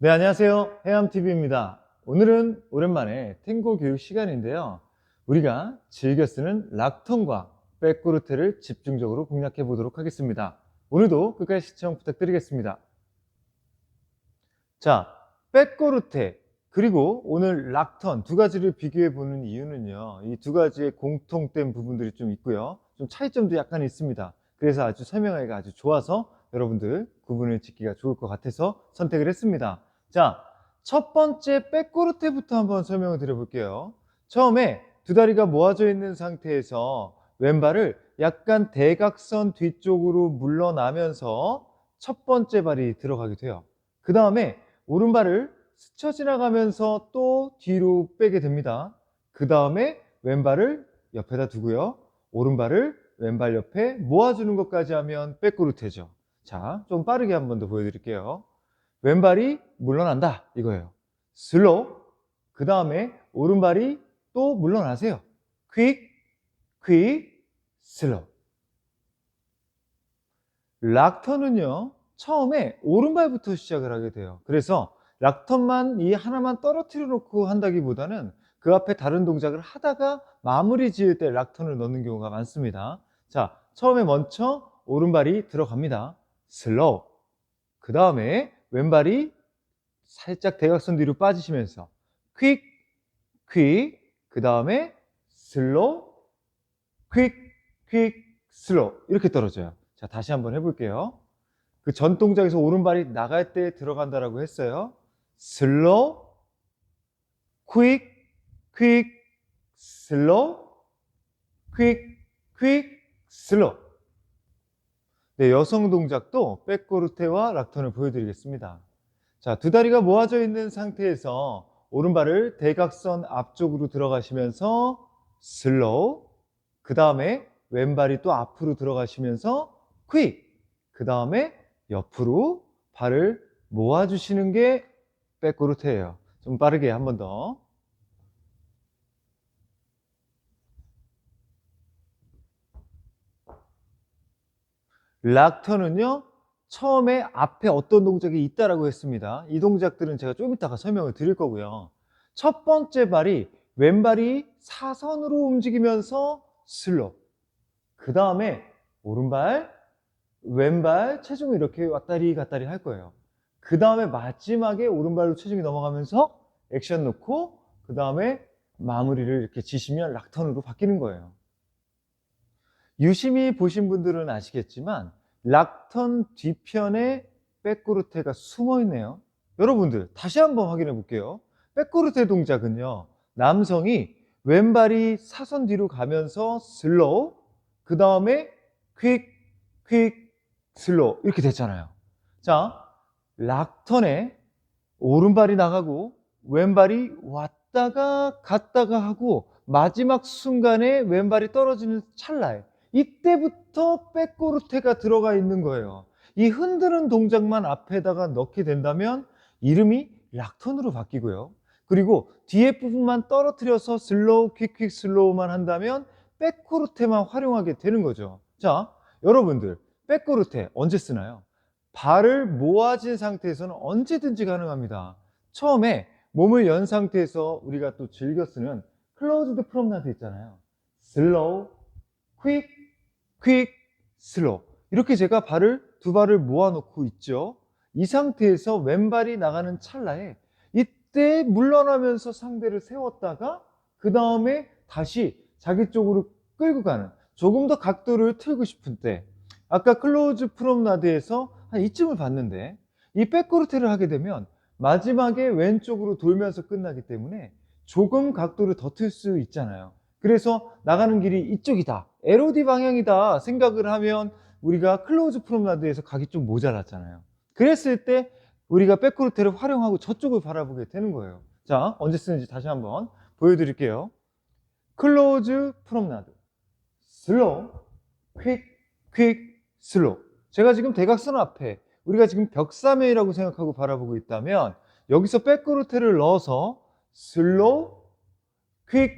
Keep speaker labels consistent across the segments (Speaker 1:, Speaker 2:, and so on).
Speaker 1: 네, 안녕하세요. 해암TV입니다. 오늘은 오랜만에 탱고 교육 시간인데요. 우리가 즐겨 쓰는 락턴과 백고르테를 집중적으로 공략해 보도록 하겠습니다. 오늘도 끝까지 시청 부탁드리겠습니다. 자, 백고르테 그리고 오늘 락턴 두 가지를 비교해 보는 이유는요. 이 두 가지의 공통된 부분들이 좀 있고요. 좀 차이점도 약간 있습니다. 그래서 아주 설명하기가 아주 좋아서 여러분들 구분을 짓기가 좋을 것 같아서 선택을 했습니다. 자, 첫 번째 백고르테부터 한번 설명을 드려볼게요. 처음에 두 다리가 모아져 있는 상태에서 왼발을 약간 대각선 뒤쪽으로 물러나면서 첫 번째 발이 들어가게 돼요. 그 다음에 오른발을 스쳐 지나가면서 또 뒤로 빼게 됩니다. 그 다음에 왼발을 옆에다 두고요. 오른발을 왼발 옆에 모아주는 것까지 하면 백그루테죠. 자, 좀 빠르게 한 번 더 보여드릴게요. 왼발이 물러난다 이거예요. 슬로우. 그 다음에 오른발이 또 물러나세요. 퀵, 퀵, 슬로우. 락턴은요, 처음에 오른발부터 시작을 하게 돼요. 그래서 락턴만 이 하나만 떨어뜨려 놓고 한다기보다는 그 앞에 다른 동작을 하다가 마무리 지을 때 락턴을 넣는 경우가 많습니다. 자, 처음에 먼저 오른발이 들어갑니다. 슬로우. 그 다음에 왼발이 살짝 대각선 뒤로 빠지시면서 퀵, 퀵, 그 다음에 슬로우, 퀵, 퀵, 슬로우 이렇게 떨어져요. 자, 다시 한번 해볼게요. 그 전 동작에서 오른발이 나갈 때 들어간다라고 했어요. 슬로우, 퀵, 퀵, 슬로우, 퀵, 퀵, 슬로우. 네, 여성 동작도 백고르테와 락턴을 보여드리겠습니다. 자, 두 다리가 모아져 있는 상태에서 오른발을 대각선 앞쪽으로 들어가시면서 슬로우, 그 다음에 왼발이 또 앞으로 들어가시면서 퀵, 그 다음에 옆으로 발을 모아주시는 게 백고르테예요. 좀 빠르게 한 번 더. 락턴은요, 처음에 앞에 어떤 동작이 있다라고 했습니다. 이 동작들은 제가 좀 이따가 설명을 드릴 거고요. 첫 번째 발이 왼발이 사선으로 움직이면서 슬로. 그 다음에 오른발, 왼발 체중을 이렇게 왔다리 갔다리 할 거예요. 그 다음에 마지막에 오른발로 체중이 넘어가면서 액션 놓고 그 다음에 마무리를 이렇게 지시면 락턴으로 바뀌는 거예요. 유심히 보신 분들은 아시겠지만 락턴 뒤편에 백고르테가 숨어 있네요. 여러분들 다시 한번 확인해 볼게요. 백고르테 동작은요. 남성이 왼발이 사선 뒤로 가면서 슬로우 그 다음에 퀵, 퀵, 슬로우 이렇게 됐잖아요. 자, 락턴에 오른발이 나가고 왼발이 왔다가 갔다가 하고 마지막 순간에 왼발이 떨어지는 찰나에 이때부터 백고르테가 들어가 있는 거예요. 이 흔드는 동작만 앞에다가 넣게 된다면 이름이 락턴으로 바뀌고요. 그리고 뒤에 부분만 떨어뜨려서 슬로우, 퀵퀵 슬로우만 한다면 백코르테만 활용하게 되는 거죠. 자, 여러분들 백코르테 언제 쓰나요? 발을 모아진 상태에서는 언제든지 가능합니다. 처음에 몸을 연 상태에서 우리가 또 즐겨 쓰는 클로즈드 프롬나드 있잖아요. 슬로우, 퀵, 퀵, 슬로우. 이렇게 제가 발을 두 발을 모아놓고 있죠. 이 상태에서 왼발이 나가는 찰나에 이때 물러나면서 상대를 세웠다가 그 다음에 다시 자기 쪽으로 끌고 가는 조금 더 각도를 틀고 싶은 때 아까 클로즈 프롬나드에서 한 이쯤을 봤는데 이 백코르테를 하게 되면 마지막에 왼쪽으로 돌면서 끝나기 때문에 조금 각도를 더 틀 수 있잖아요. 그래서 나가는 길이 이쪽이다. LOD 방향이다 생각을 하면 우리가 클로즈 프롬나드에서 가기 좀 모자랐잖아요. 그랬을 때 우리가 백코르테를 활용하고 저쪽을 바라보게 되는 거예요. 자, 언제 쓰는지 다시 한번 보여드릴게요. 클로즈 프롬나드 슬로우 퀵 퀵 슬로우 제가 지금 대각선 앞에 우리가 지금 벽사면이라고 생각하고 바라보고 있다면 여기서 백코르테를 넣어서 슬로우 퀵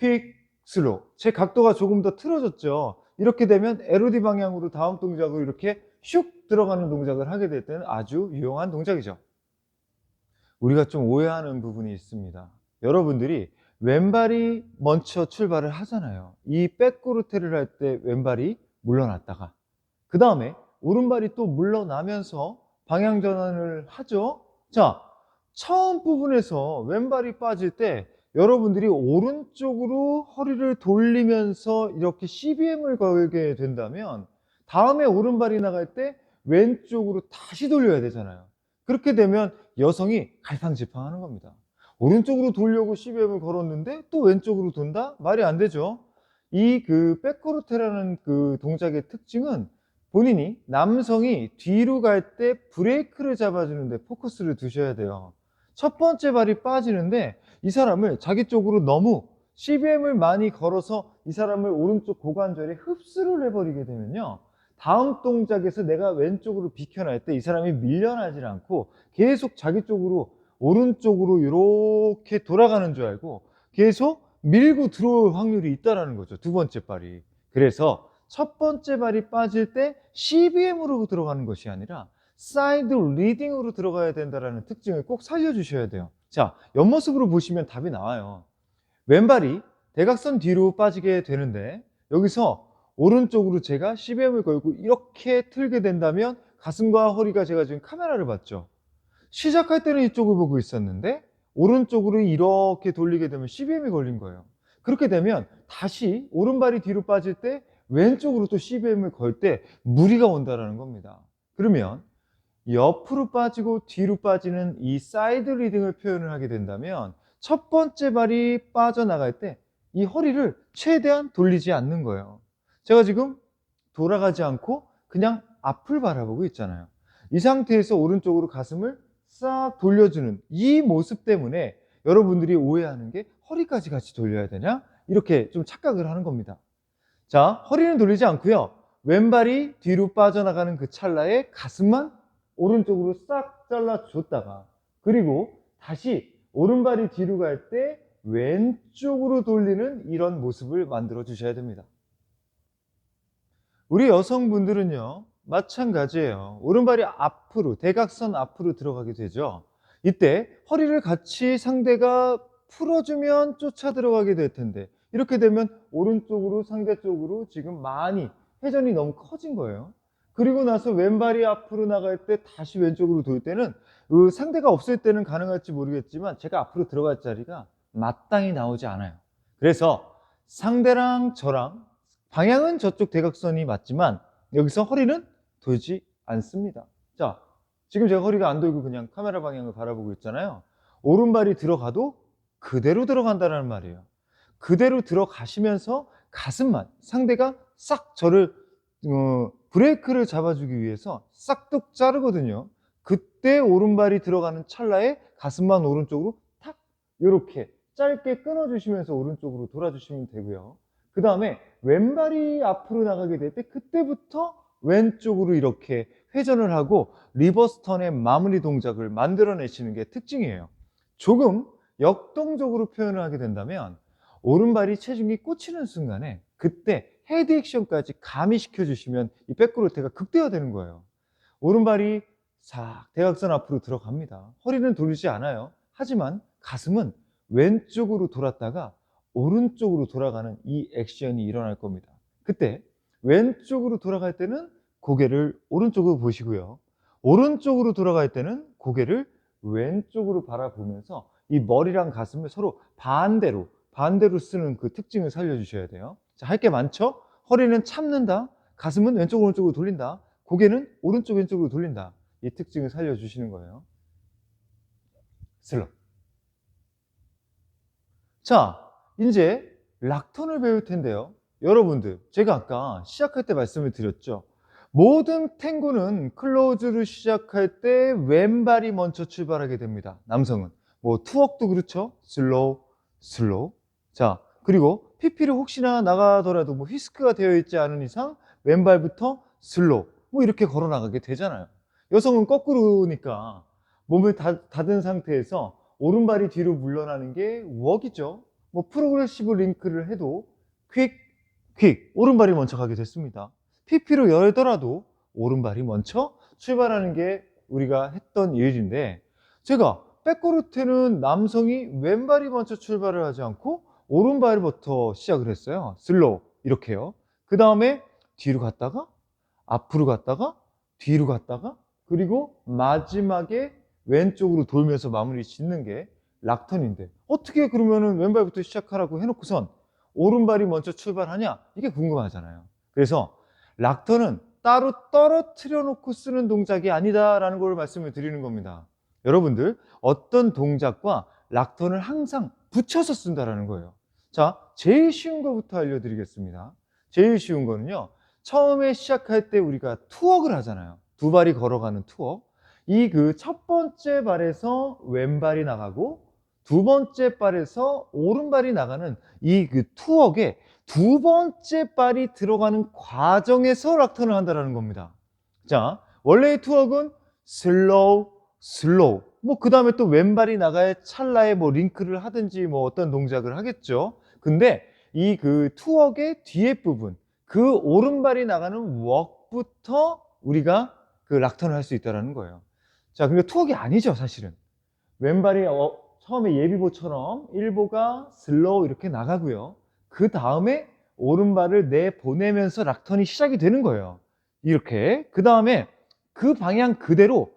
Speaker 1: 퀵 슬로우 제 각도가 조금 더 틀어졌죠 이렇게 되면 LOD 방향으로 다음 동작으로 이렇게 슉 들어가는 동작을 하게 될 때는 아주 유용한 동작이죠 우리가 좀 오해하는 부분이 있습니다. 여러분들이 왼발이 먼저 출발을 하잖아요. 이 백구르테를 할 때 왼발이 물러났다가 그 다음에 오른발이 또 물러나면서 방향 전환을 하죠. 자, 처음 부분에서 왼발이 빠질 때 여러분들이 오른쪽으로 허리를 돌리면서 이렇게 CBM을 걸게 된다면 다음에 오른발이 나갈 때 왼쪽으로 다시 돌려야 되잖아요. 그렇게 되면 여성이 갈팡질팡하는 겁니다. 오른쪽으로 돌려고 CBM을 걸었는데 또 왼쪽으로 돈다? 말이 안 되죠. 이 그 백코르테라는 그 동작의 특징은 본인이 남성이 뒤로 갈 때 브레이크를 잡아주는데 포커스를 두셔야 돼요. 첫 번째 발이 빠지는데 이 사람을 자기 쪽으로 너무 CBM을 많이 걸어서 이 사람을 오른쪽 고관절에 흡수를 해버리게 되면요. 다음 동작에서 내가 왼쪽으로 비켜날 때 이 사람이 밀려나질 않고 계속 자기 쪽으로 오른쪽으로 이렇게 돌아가는 줄 알고 계속 밀고 들어올 확률이 있다라는 거죠. 두 번째 발이. 그래서 첫 번째 발이 빠질 때 CBM으로 들어가는 것이 아니라 사이드 리딩으로 들어가야 된다라는 특징을 꼭 살려주셔야 돼요. 자, 옆모습으로 보시면 답이 나와요. 왼발이 대각선 뒤로 빠지게 되는데 여기서 오른쪽으로 제가 CBM을 걸고 이렇게 틀게 된다면 가슴과 허리가 제가 지금 카메라를 봤죠. 시작할 때는 이쪽을 보고 있었는데 오른쪽으로 이렇게 돌리게 되면 CBM이 걸린 거예요. 그렇게 되면 다시 오른발이 뒤로 빠질 때 왼쪽으로 또 CBM을 걸 때 무리가 온다라는 겁니다. 그러면 옆으로 빠지고 뒤로 빠지는 이 사이드 리딩을 표현을 하게 된다면 첫 번째 발이 빠져나갈 때 이 허리를 최대한 돌리지 않는 거예요. 제가 지금 돌아가지 않고 그냥 앞을 바라보고 있잖아요. 이 상태에서 오른쪽으로 가슴을 싹 돌려주는 이 모습 때문에 여러분들이 오해하는 게 허리까지 같이 돌려야 되냐? 이렇게 좀 착각을 하는 겁니다. 자, 허리는 돌리지 않고요. 왼발이 뒤로 빠져나가는 그 찰나에 가슴만 오른쪽으로 싹 잘라 줬다가 그리고 다시 오른발이 뒤로 갈 때 왼쪽으로 돌리는 이런 모습을 만들어 주셔야 됩니다. 우리 여성분들은요, 마찬가지예요. 오른발이 앞으로, 대각선 앞으로 들어가게 되죠. 이때 허리를 같이 상대가 풀어주면 쫓아 들어가게 될 텐데, 이렇게 되면 오른쪽으로 상대 쪽으로 지금 많이 회전이 너무 커진 거예요. 그리고 나서 왼발이 앞으로 나갈 때 다시 왼쪽으로 돌 때는 그 상대가 없을 때는 가능할지 모르겠지만 제가 앞으로 들어갈 자리가 마땅히 나오지 않아요. 그래서 상대랑 저랑 방향은 저쪽 대각선이 맞지만 여기서 허리는 돌지 않습니다. 자, 지금 제가 허리가 안 돌고 그냥 카메라 방향을 바라보고 있잖아요. 오른발이 들어가도 그대로 들어간다는 말이에요. 그대로 들어가시면서 가슴만 상대가 싹 저를 어, 브레이크를 잡아주기 위해서 싹둑 자르거든요. 그때 오른발이 들어가는 찰나에 가슴만 오른쪽으로 탁 이렇게 짧게 끊어주시면서 오른쪽으로 돌아주시면 되고요. 그 다음에 왼발이 앞으로 나가게 될 때 그때부터 왼쪽으로 이렇게 회전을 하고 리버스 턴의 마무리 동작을 만들어내시는 게 특징이에요. 조금 역동적으로 표현을 하게 된다면 오른발이 체중이 꽂히는 순간에 그때 헤드 액션까지 가미시켜 주시면 이 백그로테가 극대화되는 거예요. 오른발이 싹 대각선 앞으로 들어갑니다. 허리는 돌리지 않아요. 하지만 가슴은 왼쪽으로 돌았다가 오른쪽으로 돌아가는 이 액션이 일어날 겁니다. 그때 왼쪽으로 돌아갈 때는 고개를 오른쪽으로 보시고요. 오른쪽으로 돌아갈 때는 고개를 왼쪽으로 바라보면서 이 머리랑 가슴을 서로 반대로 반대로 쓰는 그 특징을 살려주셔야 돼요. 자, 할게 많죠? 허리는 참는다. 가슴은 왼쪽 오른쪽으로 돌린다. 고개는 오른쪽 왼쪽으로 돌린다. 이 특징을 살려주시는 거예요. 슬로. 자, 이제 락턴을 배울 텐데요. 여러분들, 제가 아까 시작할 때 말씀을 드렸죠. 모든 탱고는 클로즈를 시작할 때 왼발이 먼저 출발하게 됩니다. 남성은. 뭐 투억도 그렇죠. 슬로우, 슬로우. 자, 그리고 PP를 혹시나 나가더라도 뭐 휘스크가 되어 있지 않은 이상 왼발부터 슬로우. 뭐 이렇게 걸어 나가게 되잖아요. 여성은 거꾸로니까 몸을 다, 닫은 상태에서 오른발이 뒤로 물러나는 게 웍이죠. 뭐 프로그레시브 링크를 해도 퀵, 퀵, 오른발이 먼저 가게 됐습니다. PP로 열더라도 오른발이 먼저 출발하는 게 우리가 했던 일인데 제가 백코르테는 남성이 왼발이 먼저 출발을 하지 않고 오른발부터 시작을 했어요. 슬로우 이렇게요. 그 다음에 뒤로 갔다가 앞으로 갔다가 뒤로 갔다가 그리고 마지막에 왼쪽으로 돌면서 마무리 짓는 게 락턴인데 어떻게 그러면은 왼발부터 시작하라고 해놓고선 오른발이 먼저 출발하냐 이게 궁금하잖아요. 그래서 락턴은 따로 떨어뜨려 놓고 쓰는 동작이 아니다라는 걸 말씀을 드리는 겁니다. 여러분들 어떤 동작과 락턴을 항상 붙여서 쓴다라는 거예요. 자, 제일 쉬운 거부터 알려드리겠습니다. 제일 쉬운 거는요. 처음에 시작할 때 우리가 투억을 하잖아요. 두 발이 걸어가는 투억. 이그 첫 번째 발에서 왼발이 나가고 두 번째 발에서 오른발이 나가는 이 그 투억에 두 번째 발이 들어가는 과정에서 락턴을 한다는 겁니다. 자, 원래의 투억은 슬로우, 슬로우. 뭐, 그 다음에 또 왼발이 나가야 찰나에 뭐 링크를 하든지 뭐 어떤 동작을 하겠죠. 근데 이 그 투억의 뒤에 부분, 그 오른발이 나가는 웍부터 우리가 그 락턴을 할 수 있다는 거예요. 자, 그리고 투억이 아니죠, 사실은. 왼발이 어, 처음에 예비보처럼 1보가 슬로우 이렇게 나가고요. 그 다음에 오른발을 내보내면서 락턴이 시작이 되는 거예요. 이렇게. 그 다음에 그 방향 그대로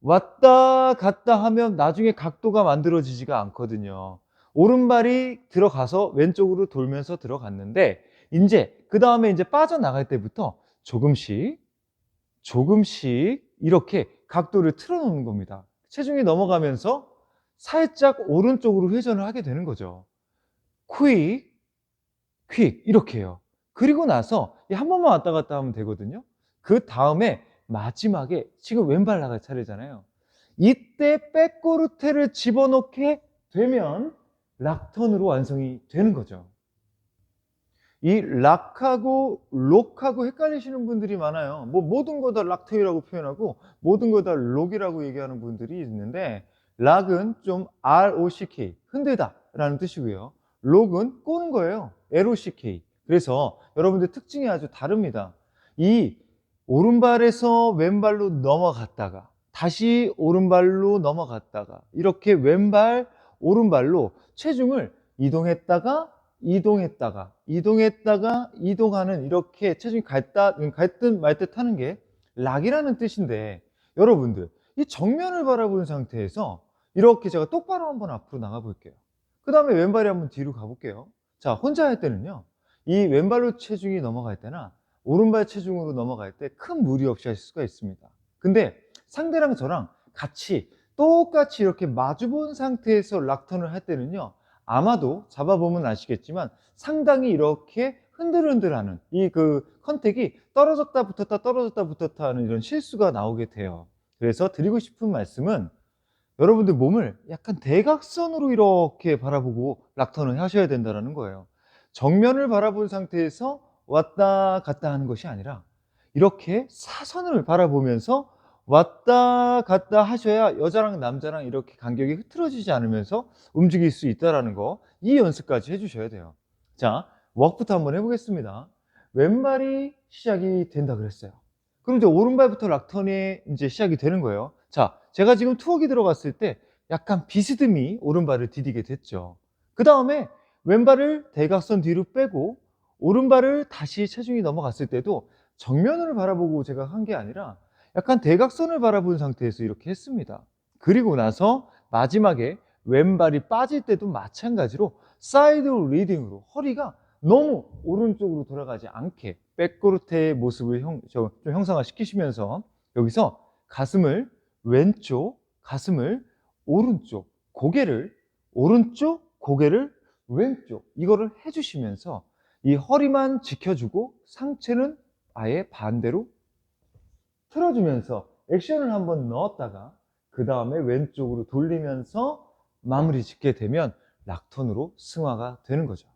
Speaker 1: 왔다 갔다 하면 나중에 각도가 만들어지지가 않거든요. 오른발이 들어가서 왼쪽으로 돌면서 들어갔는데, 이제 그 다음에 이제 빠져나갈 때부터 조금씩, 조금씩 이렇게 각도를 틀어놓는 겁니다. 체중이 넘어가면서 살짝 오른쪽으로 회전을 하게 되는 거죠. 퀵, 퀵 이렇게 해요. 그리고 나서 이한 번만 왔다 갔다 하면 되거든요. 그 다음에 마지막에 지금 왼발 나갈 차례잖아요. 이때 백코르테를 집어넣게 되면 락턴으로 완성이 되는 거죠. 이 락하고 록하고 헷갈리시는 분들이 많아요. 뭐 모든 거 다 락턴이라고 표현하고 모든 거 다 록이라고 얘기하는 분들이 있는데 락은 좀 R-O-C-K 흔들다 라는 뜻이고요. 록은 꼬는 거예요. L-O-C-K. 그래서 여러분들 특징이 아주 다릅니다. 이 오른발에서 왼발로 넘어갔다가 다시 오른발로 넘어갔다가 이렇게 왼발 오른발로 체중을 이동했다가 이동했다가 이동했다가 이동하는 이렇게 체중이 갈다 갈듯 말듯 하는 게 락이라는 뜻인데 여러분들 이 정면을 바라보는 상태에서 이렇게 제가 똑바로 한번 앞으로 나가 볼게요. 그 다음에 왼발이 한번 뒤로 가볼게요. 자, 혼자 할 때는요. 이 왼발로 체중이 넘어갈 때나 오른발 체중으로 넘어갈 때 큰 무리 없이 하실 수가 있습니다. 근데 상대랑 저랑 같이 똑같이 이렇게 마주본 상태에서 락턴을 할 때는요. 아마도 잡아보면 아시겠지만 상당히 이렇게 흔들흔들하는 이 그 컨택이 떨어졌다 붙었다 떨어졌다 붙었다 하는 이런 실수가 나오게 돼요. 그래서 드리고 싶은 말씀은 여러분들 몸을 약간 대각선으로 이렇게 바라보고 락턴을 하셔야 된다는 거예요. 정면을 바라본 상태에서 왔다 갔다 하는 것이 아니라 이렇게 사선을 바라보면서 왔다 갔다 하셔야 여자랑 남자랑 이렇게 간격이 흐트러지지 않으면서 움직일 수 있다는 거, 이 연습까지 해주셔야 돼요. 자, 웍부터 한번 해보겠습니다. 왼발이 시작이 된다 그랬어요. 그럼 이제 오른발부터 락턴이 이제 시작이 되는 거예요. 자, 제가 지금 투억이 들어갔을 때 약간 비스듬히 오른발을 디디게 됐죠. 그 다음에 왼발을 대각선 뒤로 빼고 오른발을 다시 체중이 넘어갔을 때도 정면을 바라보고 제가 한 게 아니라 약간 대각선을 바라본 상태에서 이렇게 했습니다. 그리고 나서 마지막에 왼발이 빠질 때도 마찬가지로 사이드 리딩으로 허리가 너무 오른쪽으로 돌아가지 않게 백코르테의 모습을 형, 저, 좀 형상화 시키시면서 여기서 가슴을 왼쪽, 가슴을 오른쪽, 고개를 오른쪽, 고개를 왼쪽 이거를 해주시면서 이 허리만 지켜주고 상체는 아예 반대로 틀어주면서 액션을 한번 넣었다가 그 다음에 왼쪽으로 돌리면서 마무리 짓게 되면 락턴으로 승화가 되는 거죠.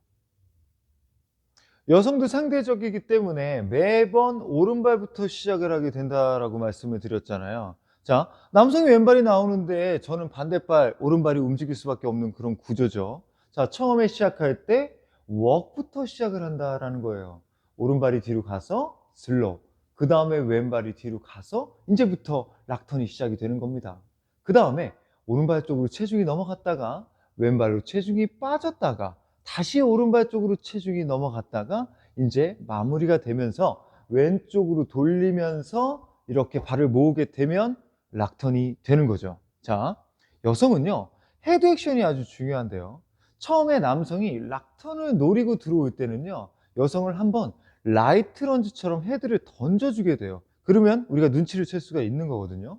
Speaker 1: 여성도 상대적이기 때문에 매번 오른발부터 시작을 하게 된다라고 말씀을 드렸잖아요. 자, 남성이 왼발이 나오는데 저는 반대발, 오른발이 움직일 수밖에 없는 그런 구조죠. 자, 처음에 시작할 때 웍부터 시작을 한다라는 거예요. 오른발이 뒤로 가서 슬로우. 그 다음에 왼발이 뒤로 가서 이제부터 락턴이 시작이 되는 겁니다. 그 다음에 오른발 쪽으로 체중이 넘어갔다가 왼발로 체중이 빠졌다가 다시 오른발 쪽으로 체중이 넘어갔다가 이제 마무리가 되면서 왼쪽으로 돌리면서 이렇게 발을 모으게 되면 락턴이 되는 거죠. 자, 여성은요, 헤드 액션이 아주 중요한데요. 처음에 남성이 락턴을 노리고 들어올 때는요, 여성을 한번 라이트 런지처럼 헤드를 던져주게 돼요. 그러면 우리가 눈치를 챌 수가 있는 거거든요.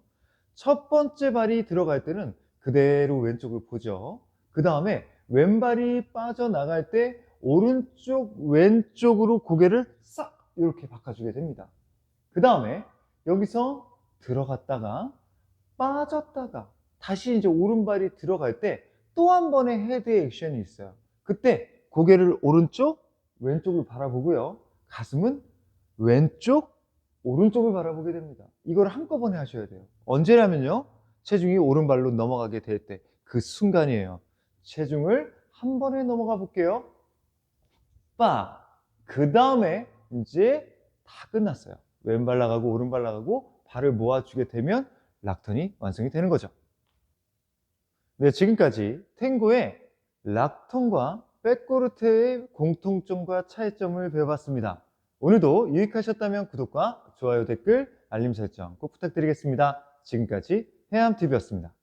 Speaker 1: 첫 번째 발이 들어갈 때는 그대로 왼쪽을 보죠. 그 다음에 왼발이 빠져나갈 때 오른쪽, 왼쪽으로 고개를 싹 이렇게 바꿔주게 됩니다. 그 다음에 여기서 들어갔다가 빠졌다가 다시 이제 오른발이 들어갈 때 또 한 번의 헤드 액션이 있어요. 그때 고개를 오른쪽, 왼쪽을 바라보고요. 가슴은 왼쪽, 오른쪽을 바라보게 됩니다. 이걸 한꺼번에 하셔야 돼요. 언제라면요. 체중이 오른발로 넘어가게 될 때 그 순간이에요. 체중을 한 번에 넘어가 볼게요. 빠. 그 다음에 이제 다 끝났어요. 왼발 나가고 오른발 나가고 발을 모아주게 되면 락턴이 완성이 되는 거죠. 네, 지금까지 탱고의 락턴과 백코르테의 공통점과 차이점을 배워봤습니다. 오늘도 유익하셨다면 구독과 좋아요, 댓글, 알림 설정 꼭 부탁드리겠습니다. 지금까지 해암TV였습니다.